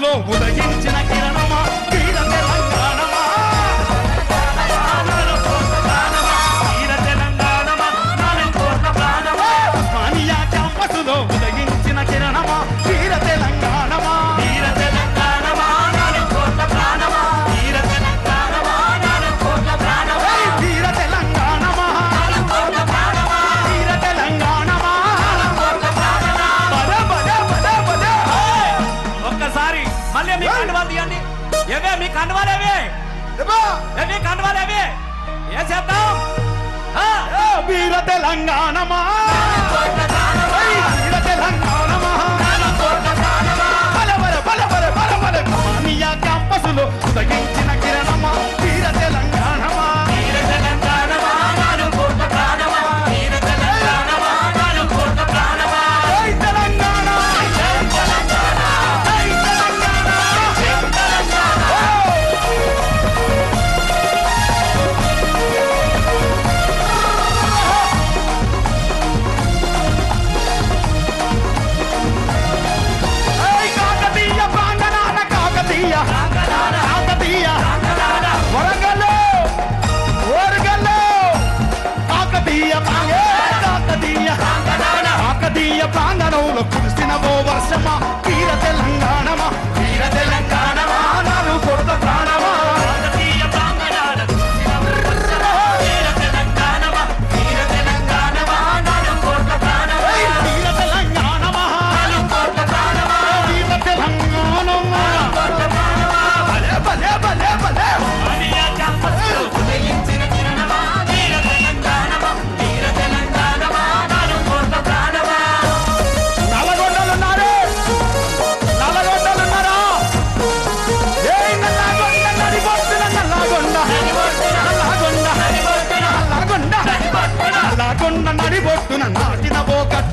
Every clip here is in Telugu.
novo da gente naquela మీ కండువాలు తీయండి? ఏవే మీ కండువాలు ఏవే? ఏవి కండువాలు ఏవి? ఏ చేద్దాం? వీర తెలంగాణ మా 什么？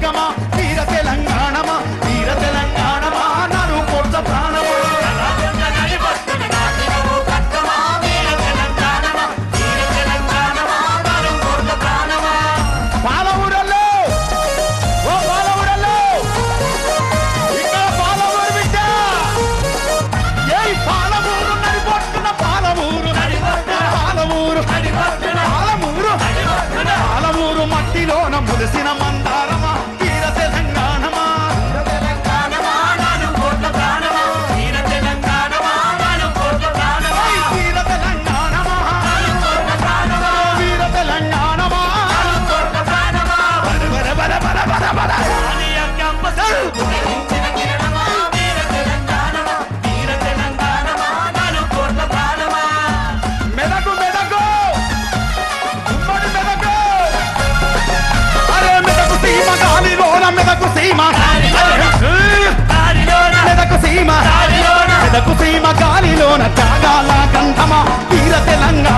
干嘛？Tírate langa